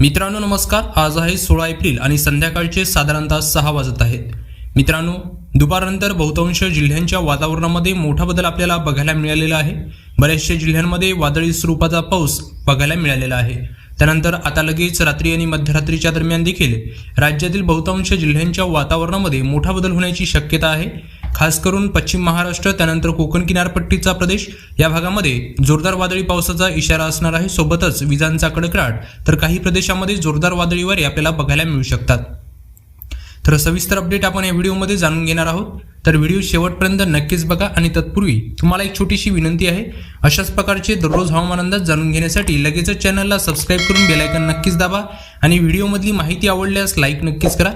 मित्रांनो नमस्कार. आज आहे सोळा एप्रिल आणि संध्याकाळचे साधारणतः सहा वाजत आहेत. मित्रांनो दुपारनंतर बहुतांश जिल्ह्यांच्या वातावरणामध्ये मोठा बदल आपल्याला बघायला मिळालेला आहे. बऱ्याचशा जिल्ह्यांमध्ये वादळी स्वरूपाचा पाऊस बघायला मिळालेला आहे. त्यानंतर आता लगेच रात्री आणि मध्यरात्रीच्या दरम्यान देखील राज्यातील बहुतांश जिल्ह्यांच्या वातावरणामध्ये मोठा बदल होण्याची शक्यता आहे. खास करून पश्चिम महाराष्ट्र त्यानंतर कोकण किनारपट्टीचा प्रदेश. या भागामध्ये जोरदार वादळी पावसाचा इशारा असणार आहे. सोबतच विजांचा कडकडाट तर काही प्रदेशामध्ये जोरदार वादळीवर आपल्याला बघायला मिळू शकतात. तर सविस्तर अपडेट आपण या व्हिडिओमध्ये जाणून घेणार आहोत. तर व्हिडिओ शेवटपर्यंत नक्कीच बघा आणि तत्पूर्वी तुम्हाला एक छोटीशी विनंती आहे. अशाच प्रकारचे दररोज हवामान अंदाज जाणून घेण्यासाठी लगेचच चॅनलला सबस्क्राईब करून बेलायकन नक्कीच दाबा. आणि व्हिडिओमधली माहिती आवडल्यास लाईक नक्कीच करा.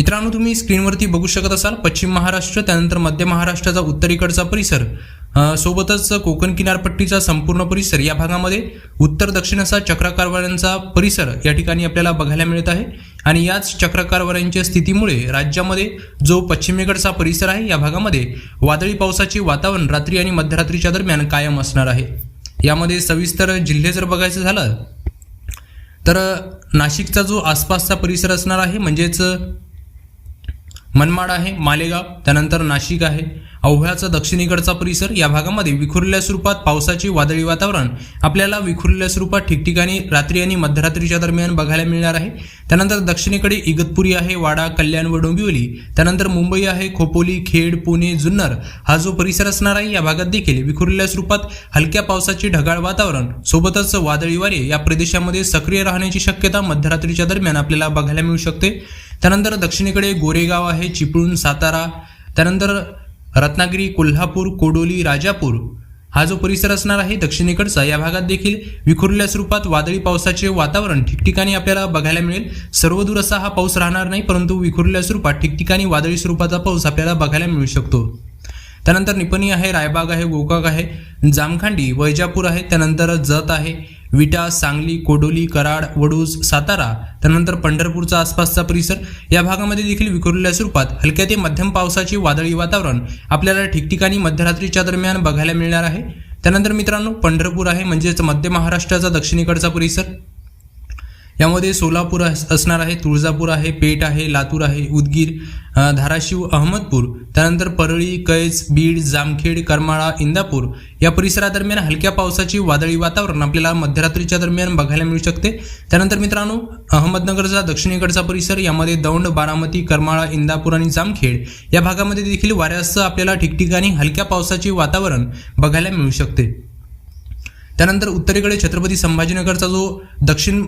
मित्रांनो तुम्ही स्क्रीनवरती बघू शकत असाल पश्चिम महाराष्ट्र त्यानंतर मध्य महाराष्ट्राचा उत्तरेकडचा परिसर सोबतच कोकण किनारपट्टीचा संपूर्ण परिसर या भागामध्ये उत्तर दक्षिण असा चक्राकारवाऱ्यांचा परिसर या ठिकाणी आपल्याला बघायला मिळत आहे. आणि याच चक्रकारवाऱ्यांच्या स्थितीमुळे राज्यामध्ये जो पश्चिमेकडचा परिसर आहे या भागामध्ये वादळी पावसाचे वातावरण रात्री आणि मध्यरात्रीच्या दरम्यान कायम असणार आहे. यामध्ये सविस्तर जिल्हे जर बघायचं झालं तर नाशिकचा जो आसपासचा परिसर असणार आहे म्हणजेच मनमाड आहे मालेगाव त्यानंतर नाशिक आहे. अवघ्याचा दक्षिणेकडचा परिसर या भागामध्ये विखुरलेल्या स्वरूपात पावसाचे वादळी वातावरण आपल्याला विखुरलेल्या स्वरूपात ठिकठिकाणी रात्री आणि मध्यरात्रीच्या दरम्यान बघायला मिळणार आहे. त्यानंतर दक्षिणेकडे इगतपुरी आहे वाडा कल्याण व डोंबिवली. त्यानंतर मुंबई आहे खोपोली खेड पुणे जुन्नर. हा जो परिसर असणार आहे या भागात देखील विखुरलेल्या स्वरूपात हलक्या पावसाचे ढगाळ वातावरण सोबतच वादळी वारे या प्रदेशामध्ये सक्रिय राहण्याची शक्यता मध्यरात्रीच्या दरम्यान आपल्याला बघायला मिळू शकते. त्यानंतर दक्षिणेकडे गोरेगाव आहे चिपळूण सातारा. त्यानंतर रत्नागिरी कोल्हापूर कोडोली राजापूर. हा जो परिसर असणार आहे दक्षिणेकडचा या भागात देखील विखुरल्या स्वरूपात वादळी पावसाचे वातावरण ठिकठिकाणी आपल्याला बघायला मिळेल. सर्वदूर असा हा पाऊस राहणार नाही परंतु विखुरल्या स्वरूपात ठिकठिकाणी वादळी स्वरूपाचा पाऊस आपल्याला बघायला मिळू शकतो. त्यानंतर निपणी आहे रायबाग आहे गोकाक आहे जामखांडी वैजापूर आहे त्यानंतर जत आहे विटा सांगली कोडोली कराड वडूज सातारा त्यानंतर पंढरपूरचा आसपासचा परिसर. या भागामध्ये देखील विखुरलेल्या स्वरूपात हलक्या ते मध्यम पावसाची वादळी वातावरण आपल्याला ठिकठिकाणी मध्यरात्रीच्या दरम्यान बघायला मिळणार आहे. त्यानंतर मित्रांनो पंढरपूर आहे म्हणजेच मध्य महाराष्ट्राचा दक्षिणेकडचा परिसर. यामध्ये सोलापूर असणार आहे तुळजापूर आहे पेठ आहे लातूर आहे उदगीर धाराशिव अहमदपूर त्यानंतर परळी कैज बीड जामखेड करमाळा इंदापूर. या परिसरादरम्यान हलक्या पावसाची वादळी वातावरण आपल्याला मध्यरात्रीच्या दरम्यान बघायला मिळू शकते. त्यानंतर मित्रांनो अहमदनगरचा दक्षिणेकडचा परिसर यामध्ये दौंड बारामती करमाळा इंदापूर आणि जामखेड या भागामध्ये देखील वाऱ्यासह आपल्याला ठिकठिकाणी हलक्या पावसाचे वातावरण बघायला मिळू शकते. त्यानंतर उत्तरेकडे छत्रपती संभाजीनगरचा जो दक्षिण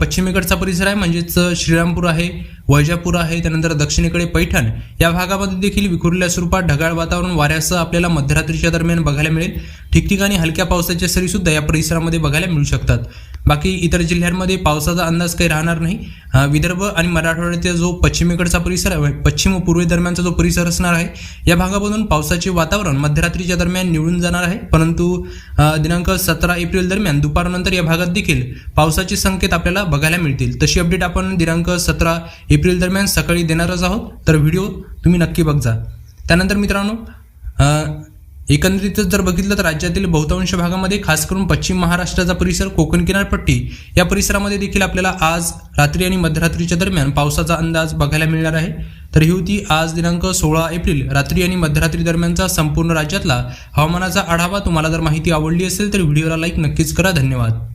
पश्चिमेकडचा परिसर आहे म्हणजेच श्रीरामपूर आहे. वैजापूर आहे त्यानंतर दक्षिणेकडे पैठण. या भागामध्ये देखील विखुरलेल्या स्वरूपात ढगाळ वातावरण वाऱ्यासह आपल्याला मध्यरात्रीच्या दरम्यान बघायला मिळेल. ठिकठिकाणी हलक्या पावसाच्या सरी सुद्धा या परिसरामध्ये बघायला मिळू शकतात. बाकी इतर जिल्ह्यांमध्ये पावसाचा अंदाज काही राहणार नाही. विदर्भ आणि मराठवाड्याचा जो पश्चिमेकडचा परिसर आहे पश्चिम व पूर्वे दरम्यानचा जो परिसर असणार आहे या भागामधून पावसाचे वातावरण मध्यरात्रीच्या दरम्यान निवडून जाणार आहे. परंतु दिनांक सतरा एप्रिल दरम्यान दुपारनंतर या भागात देखील पावसाचे संकेत आपल्याला बघायला मिळतील. तशी अपडेट आपण दिनांक सतरा एप्रिल एप्रिल दरम्यान सकाळी देणारच आहोत तर व्हिडिओ तुम्ही नक्की बघजा. त्यानंतर मित्रांनो एकंदरीतच जर बघितलं तर राज्यातील बहुतांश भागामध्ये खास करून पश्चिम महाराष्ट्राचा परिसर कोकण किनारपट्टी या परिसरामध्ये देखील आपल्याला आज रात्री आणि मध्यरात्रीच्या दरम्यान पावसाचा अंदाज बघायला मिळणार आहे. तर ही होती आज दिनांक सोळा एप्रिल रात्री आणि मध्यरात्री दरम्यानचा संपूर्ण राज्यातला हवामानाचा आढावा. तुम्हाला जर माहिती आवडली असेल तर व्हिडिओला लाईक नक्कीच करा. धन्यवाद.